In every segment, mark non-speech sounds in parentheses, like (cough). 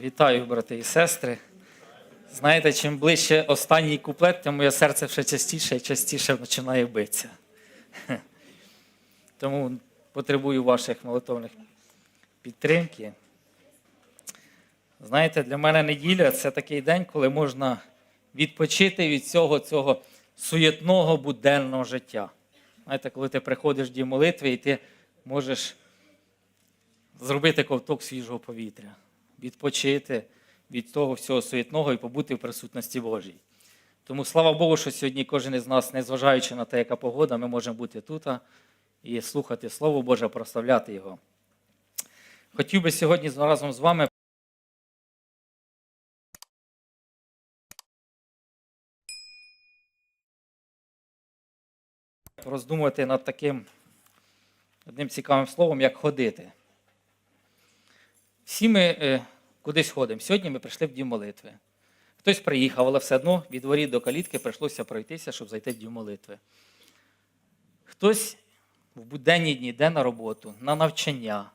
Вітаю, брати і сестри. Знаєте, чим ближче останній куплет, тим моє серце все частіше і частіше починає битися. (laughs) Тому потребую ваших молитовних підтримки. Знаєте, для мене неділя це такий день, коли можна відпочити від цього цього суєтного буденного життя. Знаєте, коли ти приходиш до молитви і ти можеш зробити ковток свіжого повітря, відпочити від того всього суєтного і побути в присутності Божій. Тому слава Богу, що сьогодні кожен із нас, незважаючи на те, яка погода, ми можемо бути тут і слухати Слово Боже, прославляти Його. Хотів би сьогодні разом з вами. Роздумувати над таким одним цікавим словом, як ходити. Всі ми е, кудись ходимо. Сьогодні ми прийшли в дім молитви. Хтось приїхав, але все одно від воріт до калітки прийшлося пройтися, щоб зайти в дім молитви. Хтось в буденні дні йде на роботу, на навчання,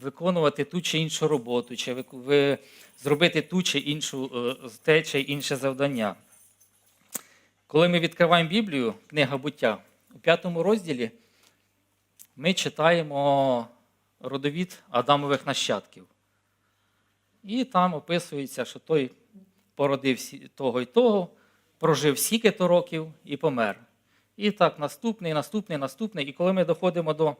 виконувати ту чи іншу роботу, чи зробити ту чи іншу е, те чи інше завдання. Коли ми відкриваємо Біблію, книга буття, у п'ятому розділі ми читаємо родовід Адамових нащадків. І там описується, що той породив того і того, прожив стільки-то років і помер. І так, наступний, наступний, наступний. І коли ми доходимо до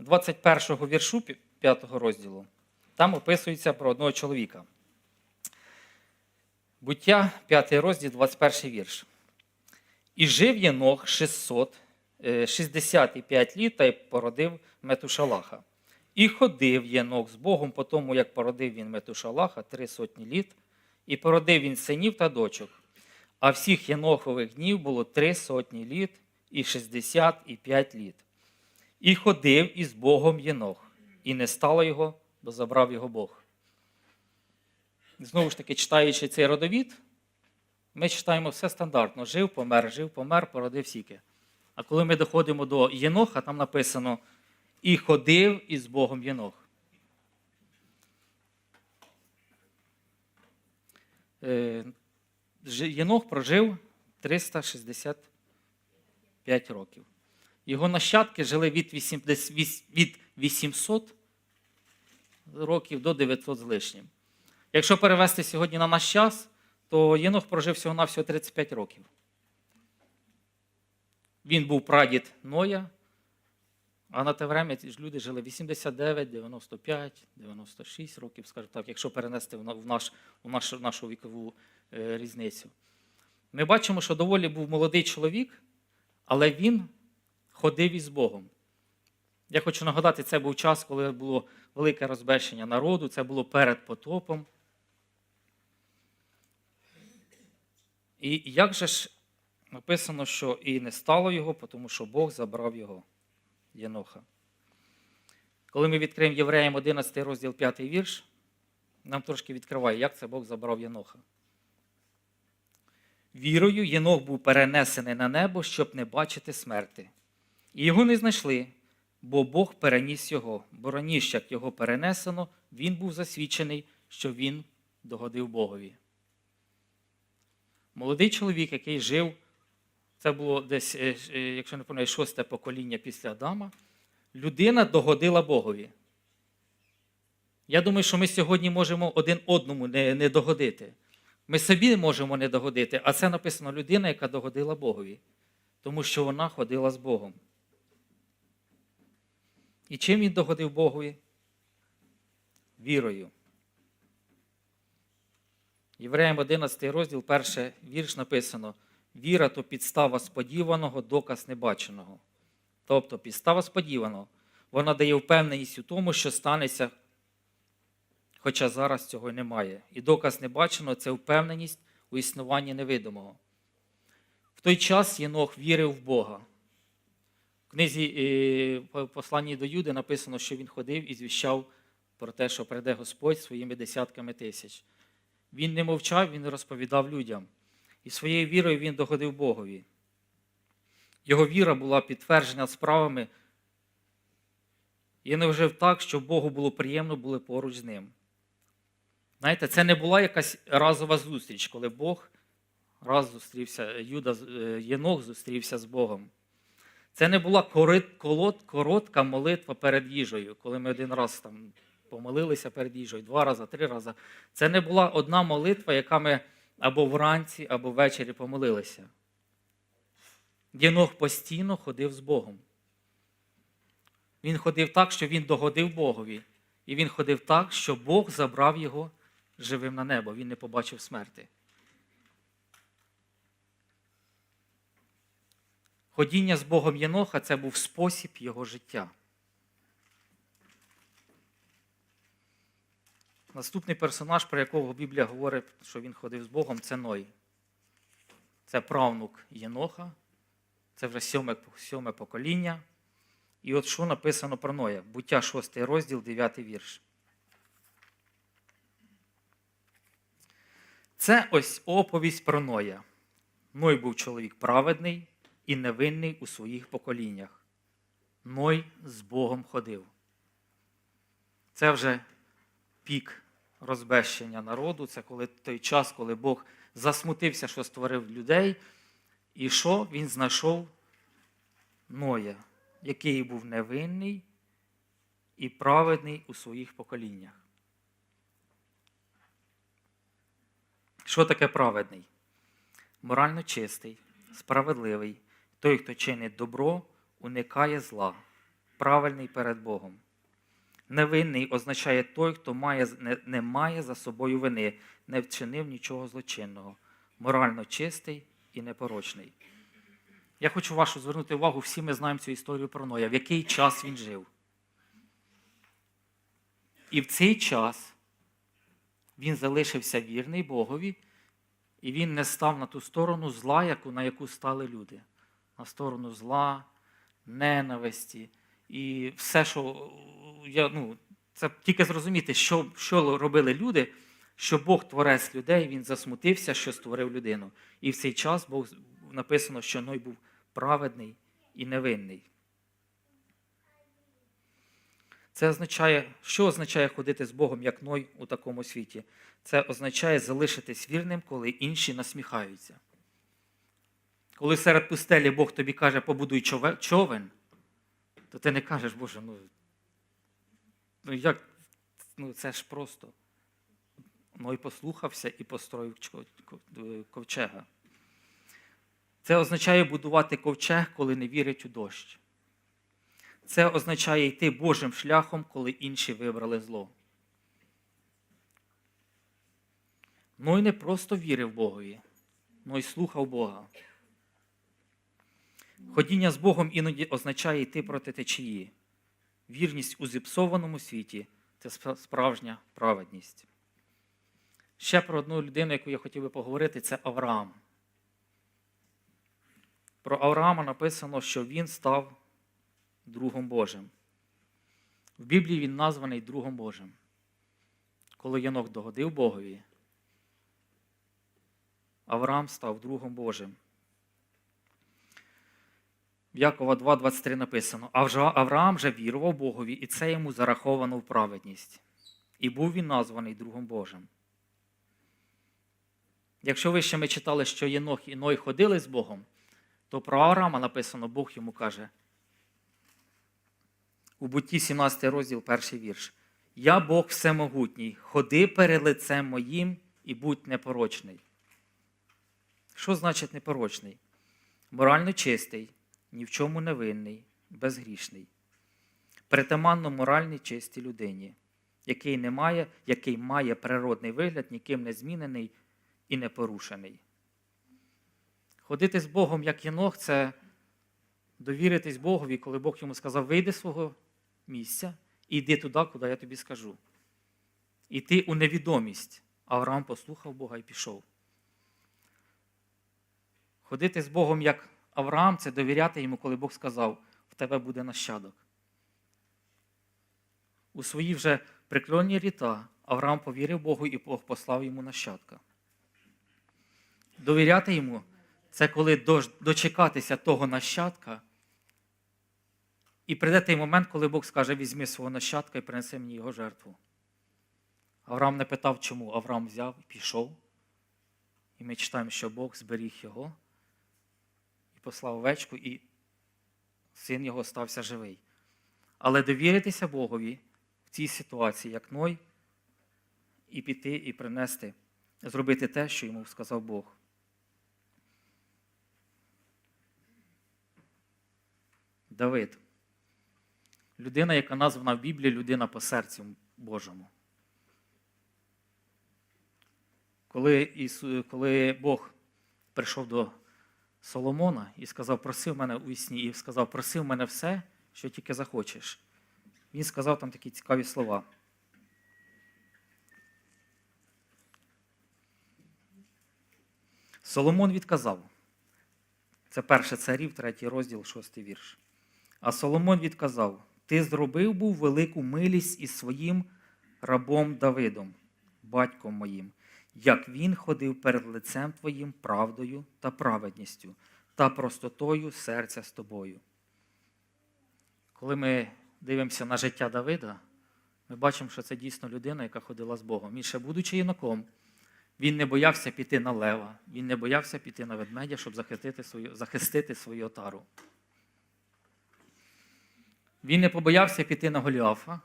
21-го віршу 5-го розділу, там описується про одного чоловіка. Буття, 5 розділ, 21 вірш. І жив Єнох 600, е, 65 літ та й породив Метушалаха. І ходив Єнох з Богом по тому, як породив він Метушалаха три сотні літ, і породив він синів та дочок. А всіх Єнохових днів було три сотні літ і 65 літ. І ходив із Богом Єнох, і не стало його, бо забрав його Бог. Знову ж таки, читаючи цей родовід, ми читаємо все стандартно: жив, помер, жив, помер, породив сіки. А коли ми доходимо до Єноха, там написано і ходив із Богом Єнох. Е, Єнох прожив 365 років. Його нащадки жили від 80 віс- від 800 років до 900 з лишнім. Якщо перевести сьогодні на наш час, то Єнох прожив всього на всього 35 років. Він був прадід Ноя, а на те время ці ж люди жили 89, 95, 96 років, скажімо так, якщо перенести в на- в наш, в нашу вікову е, різницю. Ми бачимо, що доволі був молодий чоловік, але він ходив із Богом. Я хочу нагадати, це був час, коли було велике розбещення народу, це було перед потопом. І як же ж написано, що і не стало його, тому що Бог забрав його, Єноха. Коли ми відкриємо Євреям 11 розділ 5 вірш, нам трошки відкриває, як це Бог забрав Єноха. Вірою Єнох був перенесений на небо, щоб не бачити смерти. І його не знайшли, бо Бог переніс його, бо раніше, як його перенесено, він був засвідчений, що він догодив Богові. Молодий чоловік, який жив, це було десь, е, е, якщо не пам'ятаю, шосте покоління після Адама, людина догодила Богові. Я думаю, що ми сьогодні можемо один одному не, не догодити. Ми собі можемо не догодити, а це написано людина, яка догодила Богові, тому що вона ходила з Богом. І чим він догодив Богові? Вірою. Євреям 11 розділ, перший вірш написано: Віра то підстава сподіваного, доказ небаченого. Тобто підстава сподіваного, вона дає впевненість у тому, що станеться, хоча зараз цього немає. І доказ небаченого це впевненість у існуванні невидимого. В той час Єнох вірив в Бога. В книзі е, посланні до Юди написано, що він ходив і звіщав про те, що прийде Господь своїми десятками тисяч. Він не мовчав, він розповідав людям. І своєю вірою він догодив Богові. Його віра була підтверджена справами, Єнох жив так, щоб Богу було приємно були поруч з ним. Знаєте, це не була якась разова зустріч, коли Бог раз зустрівся, Юда, е, Єнох зустрівся з Богом. Це не була коротка молитва перед їжею, коли ми один раз там помолилися перед їжею, два рази, три рази. Це не була одна молитва, яка ми або вранці, або ввечері помолилися. Єнох постійно ходив з Богом. Він ходив так, що він догодив Богові. І він ходив так, що Бог забрав його живим на небо. Він не побачив смерти. Ходіння з Богом Єноха це був спосіб його життя. Наступний персонаж, про якого Біблія говорить, що він ходив з Богом, це Ной. Це правнук Єноха, це вже сьоме, сьоме покоління. І от що написано про Ноя? Буття 6 розділ, 9 вірш. Це ось оповість про Ноя. Ной був чоловік праведний і невинний у своїх поколіннях. Ной з Богом ходив. Це вже пік розбещення народу. Це коли той час, коли Бог засмутився, що створив людей. І що він знайшов Ноя, який був невинний і праведний у своїх поколіннях. Що таке праведний? Морально чистий, справедливий, той, хто чинить добро, уникає зла, правильний перед Богом. Невинний означає той, хто має, не, не має за собою вини, не вчинив нічого злочинного, морально чистий і непорочний. Я хочу вашу звернути увагу, всі ми знаємо цю історію про Ноя, в який час він жив. І в цей час він залишився вірний Богові, і він не став на ту сторону зла, яку, на яку стали люди. На сторону зла, ненависті і все, що я, ну, це тільки зрозуміти, що, що робили люди, що Бог творець людей, він засмутився, що створив людину. І в цей час Бог написано, що Ной був праведний і невинний. Це означає, що означає ходити з Богом як Ной у такому світі? Це означає залишитись вірним, коли інші насміхаються. Коли серед пустелі Бог тобі каже, побудуй човен, то ти не кажеш, Боже, ну, ну як, ну це ж просто. Ной послухався і построїв е, ковчега. Це означає будувати ковчег, коли не вірить у дощ. Це означає йти Божим шляхом, коли інші вибрали зло. Ной не просто вірив Богові, но й слухав Бога. Ходіння з Богом іноді означає йти проти течії. Вірність у зіпсованому світі це справжня праведність. Ще про одну людину, яку я хотів би поговорити, це Авраам. Про Авраама написано, що він став другом Божим. В Біблії він названий другом Божим. Коли Янох догодив Богові, Авраам став другом Божим. В Якова 2,23 написано: «А вже Авраам же вірував Богові, і це йому зараховано в праведність. І був він названий другом Божим. Якщо ви ще ми читали, що Єнох і Ной ходили з Богом, то про Авраама написано, Бог йому каже. У бутті 17 розділ, перший вірш. Я Бог всемогутній, ходи перед лицем моїм і будь непорочний. Що значить непорочний? Морально чистий, ні в чому не винний, безгрішний. Притаманно моральній чистій людині, який, не має, який має природний вигляд, ніким не змінений і не порушений. Ходити з Богом, як Єнох, це довіритись Богові, коли Бог йому сказав, вийди з свого місця і йди туди, куди я тобі скажу. Іти у невідомість. Авраам послухав Бога і пішов. Ходити з Богом, як Авраам, це довіряти йому, коли Бог сказав, в тебе буде нащадок. У свої вже преклонні літа Авраам повірив Богу і Бог послав йому нащадка. Довіряти йому це коли дочекатися того нащадка І прийде той момент, коли Бог скаже, візьми свого нащадка і принеси мені його жертву. Авраам не питав, чому. Авраам взяв і пішов. І ми читаємо, що Бог зберіг його послав овечку, і син його стався живий. Але довіритися Богові в цій ситуації, як Ной, і піти, і принести, зробити те, що йому сказав Бог. Давид. Людина, яка названа в Біблії людина по серцю Божому. Коли, коли Бог прийшов до Соломона і сказав, проси в мене у вісні, і сказав, проси в мене все, що тільки захочеш. Він сказав там такі цікаві слова. Соломон відказав. Це перше царів, третій розділ, шостий вірш. А Соломон відказав: Ти зробив був велику милість із своїм рабом Давидом, батьком моїм, як він ходив перед лицем твоїм правдою та праведністю та простотою серця з тобою. Коли ми дивимося на життя Давида, ми бачимо, що це дійсно людина, яка ходила з Богом. Він ще будучи юнаком, він не боявся піти на лева, він не боявся піти на ведмедя, щоб захистити свою, захистити свою отару. Він не побоявся піти на Голіафа.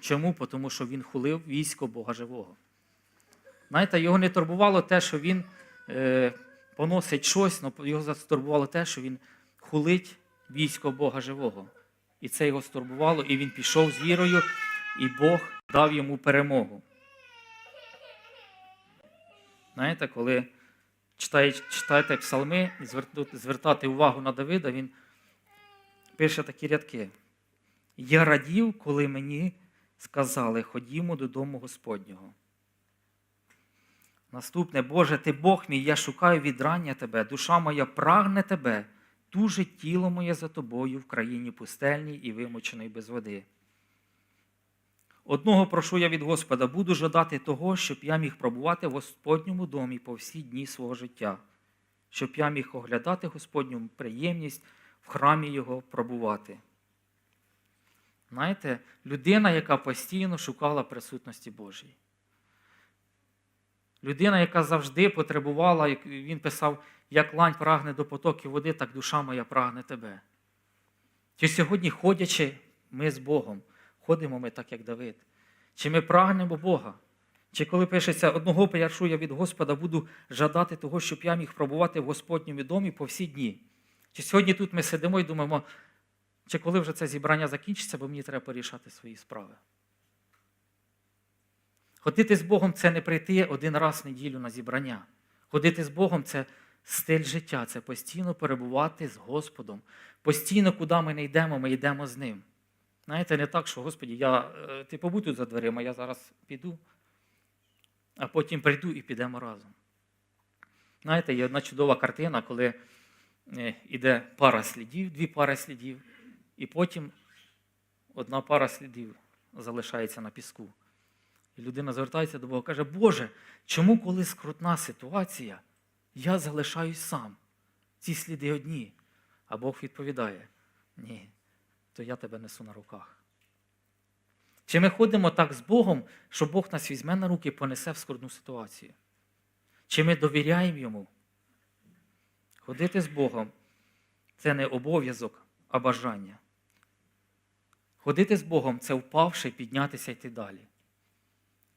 Чому? Тому що він хулив військо Бога Живого. Знаєте, його не турбувало те, що він е, поносить щось, але його застурбувало те, що він хулить військо Бога Живого. І це його стурбувало, і він пішов з вірою, і Бог дав йому перемогу. Знаєте, коли читаєте псалми і звертати увагу на Давида, він пише такі рядки. Я радів, коли мені сказали, ходімо додому Господнього. Наступне, Боже, ти Бог мій, я шукаю відрання Тебе, душа моя прагне Тебе, дуже тіло моє за тобою в країні пустельній і вимоченої без води. Одного прошу я від Господа, буду жадати того, щоб я міг пробувати в Господньому домі по всі дні свого життя, щоб я міг оглядати Господню приємність в храмі Його пробувати. Знаєте, людина, яка постійно шукала присутності Божої. Людина, яка завжди потребувала, як він писав, як лань прагне до потоків води, так душа моя прагне тебе. Чи сьогодні, ходячи ми з Богом, ходимо ми так, як Давид? Чи ми прагнемо Бога? Чи коли пишеться, одного пояршу я від Господа буду жадати того, щоб я міг пробувати в Господньому домі по всі дні? Чи сьогодні тут ми сидимо і думаємо, чи коли вже це зібрання закінчиться, бо мені треба порішати свої справи? Ходити з Богом це не прийти один раз в неділю на зібрання. Ходити з Богом це стиль життя, це постійно перебувати з Господом. Постійно, куди ми не йдемо, ми йдемо з Ним. Знаєте, не так, що, Господі, я, е, ти побудь тут за дверима, я зараз піду, а потім прийду і підемо разом. Знаєте, є одна чудова картина, коли йде пара слідів, дві пари слідів, і потім одна пара слідів залишається на піску. І людина звертається до Бога каже, Боже, чому, коли скрутна ситуація, я залишаюсь сам? Ці сліди одні. А Бог відповідає: ні, то я тебе несу на руках. Чи ми ходимо так з Богом, що Бог нас візьме на руки і понесе в скрутну ситуацію? Чи ми довіряємо Йому? Ходити з Богом це не обов'язок, а бажання. Ходити з Богом це впавши, піднятися йти далі.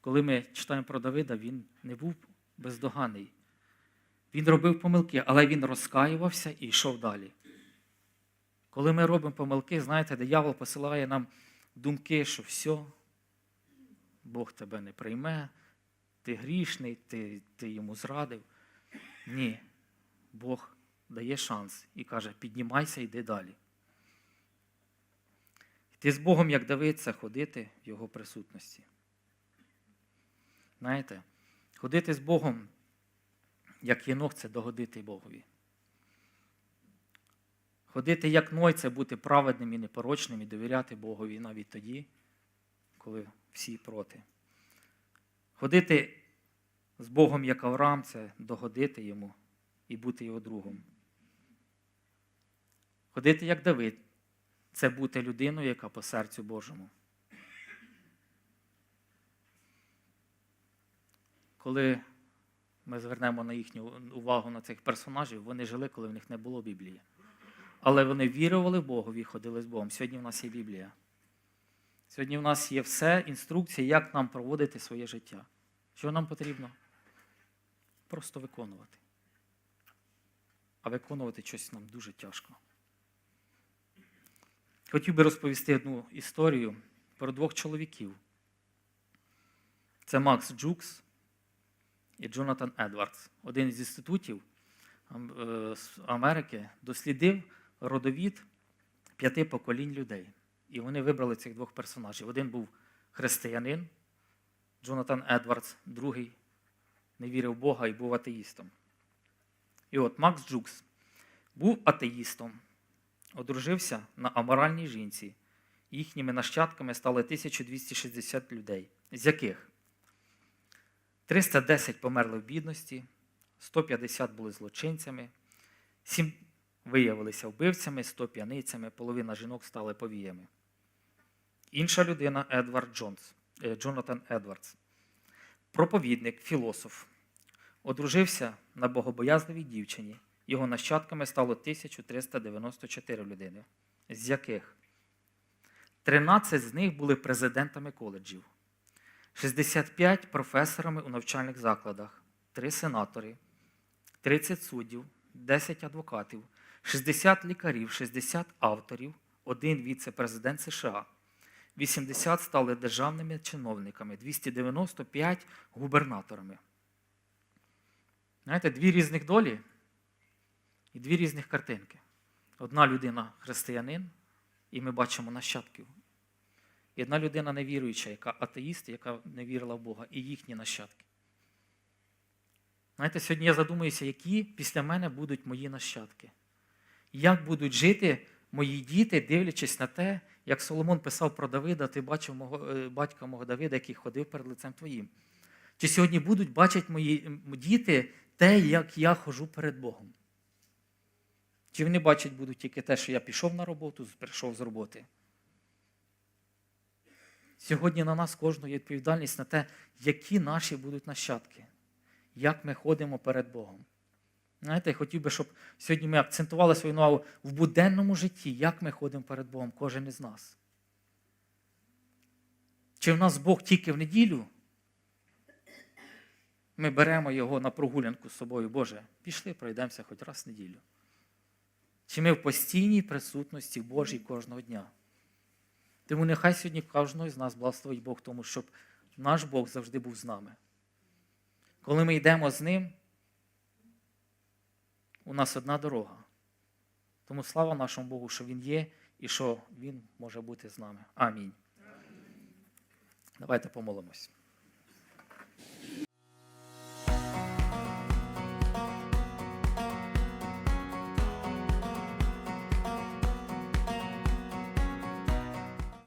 Коли ми читаємо про Давида, він не був бездоганий. Він робив помилки, але він розкаювався і йшов далі. Коли ми робимо помилки, знаєте, диявол посилає нам думки, що все, Бог тебе не прийме, ти грішний, ти, ти йому зрадив. Ні, Бог дає шанс і каже, піднімайся, йди далі. Йти з Богом, як Давид, ходити в Його присутності. Знаєте, ходити з Богом, як єнох, це догодити Богові. Ходити як Ной це бути праведним і непорочним і довіряти Богові навіть тоді, коли всі проти. Ходити з Богом як Авраам це догодити йому і бути його другом. Ходити як Давид це бути людиною, яка по серцю Божому. Коли ми звернемо на їхню увагу на цих персонажів, вони жили, коли в них не було Біблії. Але вони вірували Богові і ходили з Богом. Сьогодні в нас є Біблія. Сьогодні в нас є все, інструкція, як нам проводити своє життя. Що нам потрібно? Просто виконувати. А виконувати щось нам дуже тяжко. Хотів би розповісти одну історію про двох чоловіків. Це Макс Джукс і Джонатан Едвардс. Один інститутів Ам- е, з Америки дослідив родовід п'яти поколінь людей. І вони вибрали цих двох персонажів. Один був християнин, Джонатан Едвардс, другий не вірив в Бога і був атеїстом. І от Макс Джукс був атеїстом, одружився на аморальній жінці. Їхніми нащадками стали 1260 людей, з яких 310 померли в бідності, 150 були злочинцями, 7 виявилися вбивцями, 100 п'яницями, половина жінок стали повіями. Інша людина Едвард Джонс, е, Джонатан Едвардс, проповідник, філософ, одружився на богобоязливій дівчині. Його нащадками стало 1394 людини, з яких 13 з них були президентами коледжів, 65 професорами у навчальних закладах, 3 сенатори, 30 суддів, 10 адвокатів, 60 лікарів, 60 авторів, один віце-президент США, 80 стали державними чиновниками, 295 губернаторами. Знаєте, дві різних долі і дві різних картинки. Одна людина християнин, і ми бачимо нащадків. І одна людина невіруюча, яка атеїст, яка не вірила в Бога, і їхні нащадки. Знаєте, сьогодні я задумуюся, які після мене будуть мої нащадки. Як будуть жити мої діти, дивлячись на те, як Соломон писав про Давида, ти бачив мого, е, батька мого Давида, який ходив перед лицем твоїм. Чи сьогодні будуть бачити мої діти те, як я хожу перед Богом? Чи вони бачать будуть тільки те, що я пішов на роботу, прийшов з роботи? Сьогодні на нас кожного є відповідальність на те, які наші будуть нащадки, як ми ходимо перед Богом. Знаєте, я хотів би, щоб сьогодні ми акцентували свою увагу в буденному житті, як ми ходимо перед Богом, кожен із нас. Чи в нас Бог тільки в неділю? Ми беремо його на прогулянку з собою, Боже, пішли, пройдемося хоч раз в неділю. Чи ми в постійній присутності Божій кожного дня? Тому нехай сьогодні кожного з нас благословить Бог тому, щоб наш Бог завжди був з нами. Коли ми йдемо з Ним, у нас одна дорога. Тому слава нашому Богу, що Він є і що Він може бути з нами. Амінь. Давайте помолимось.